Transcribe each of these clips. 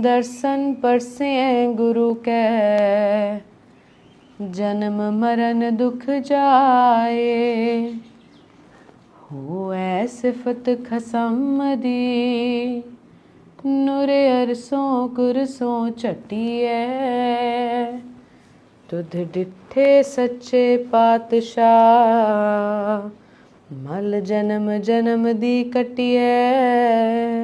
ਦਰਸ਼ਨ ਪਰਸੇ ਗੁਰੂ ਕੈ। ਜਨਮ ਮਰਨ ਦੁਖ ਜਾਏ। ਹੋਐ ਸਿਫਤ ਖਸਮ ਦੀ। ਨੂਰ ਅਰਸੋਂ ਕੁਰਸੋਂ ਝਟੀਐ। ਤੁਧ ਡਿੱਠੇ ਸੱਚੇ ਪਾਤਸ਼ਾਹ। ਮਲ ਜਨਮ ਜਨਮ ਦੀ ਕਟਿਐ।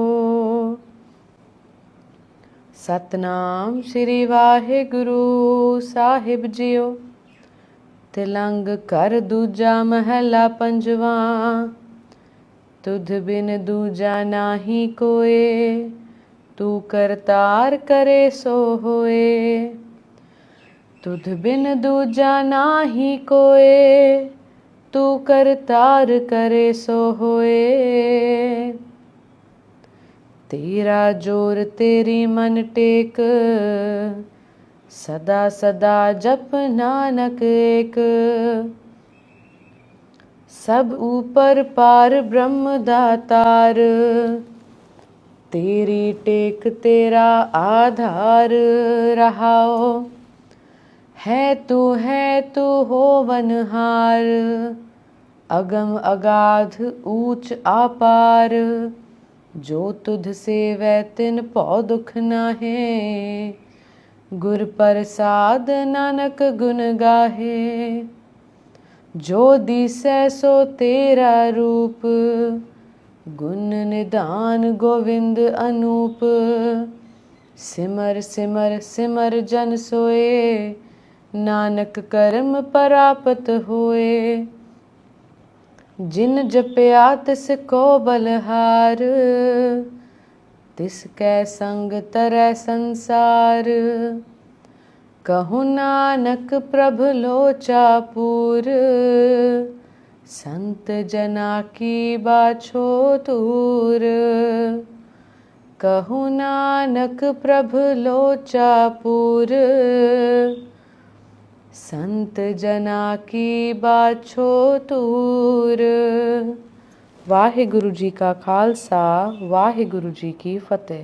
ਸਤਨਾਮ ਸ੍ਰੀ ਵਾਹਿਗੁਰੂ ਸਾਹਿਬ ਜੀਓ। ਤਿਲੰਗ ਕਰ ਦੂਜਾ ਮਹਲਾ ਪੰਜਵਾ। ਤੁਧ ਬਿਨ ਦੂਜਾ ਨਾਹੀ ਕੋਏ, ਤੂੰ ਕਰਤਾਰ ਕਰੇ ਸੋ ਹੋਏ। ਤੁਧ ਬਿਨ ਦੂਜਾ ਨਾਹੀ ਕੋਏ, ਤੂੰ ਕਰਤਾਰ ਕਰੇ ਸੋ ਹੋਏ। ਤੇਰਾ ਜੋਰ ਤੇਰੀ ਮਨ ਟੇਕ। ਸਦਾ ਸਦਾ ਜਪ ਨਾਨਕ ਏਕ। ਸਭ ਉਪਰ ਪਾਰ ਬ੍ਰਹਮ ਦਾਤਾਰ ਤੇਰੀ। ਟੇਕ ਤੇਰਾ ਆਧਾਰ ਰਹਾਓ ਹੈ ਤੂੰ ਹੈ ਤੂੰ ਹੋਵਨਹਾਰ ਅਗਮ ਅਗਾਧ ਊਚ ਆਪਾਰ। ਜੋ ਤੁਧ ਸੇਵੈ ਤਿਨ ਭਉ ਦੁਖ ਨਾਹੇ, ਗੁਰ ਪ੍ਰਸਾਦ ਨਾਨਕ ਗੁਣ ਗਾਹੇ। ਜੋ ਦੀਸੈ ਸੋ ਤੇਰਾ ਰੂਪ, ਗੁਣ ਨਿਧਾਨ ਗੋਵਿੰਦ ਅਨੂਪ। ਸਿਮਰ ਸਿਮਰ ਸਿਮਰ ਜਨ ਸੋਏ, ਨਾਨਕ ਕਰਮ ਪ੍ਰਾਪਤ ਹੋਏ। ਜਿਨ ਜਪਿਆ ਤਿਸ ਕੋ ਬਲਹਾਰ, ਤਿਸ ਕੈ ਸੰਗ ਤਰੈ ਸੰਸਾਰ। ਕਹੂ ਨਾਨਕ ਪ੍ਰਭ ਲੋਚਾਪੂਰ ਸੰਤ ਜਨਾ ਕੀ ਬਾਛੋ ਤੂਰ ਕਹੂ ਨਾਨਕ ਪ੍ਰਭ ਲੋਚਾ ਪੂਰ ਸੰਤ ਜਨਾ ਕੀ ਬਾਛੋ ਤੂਰ। ਵਾਹਿਗੁਰੂ ਜੀ ਕਾ ਖਾਲਸਾ ਵਾਹਿਗੁਰੂ ਜੀ ਕੀ ਫਤਿਹ।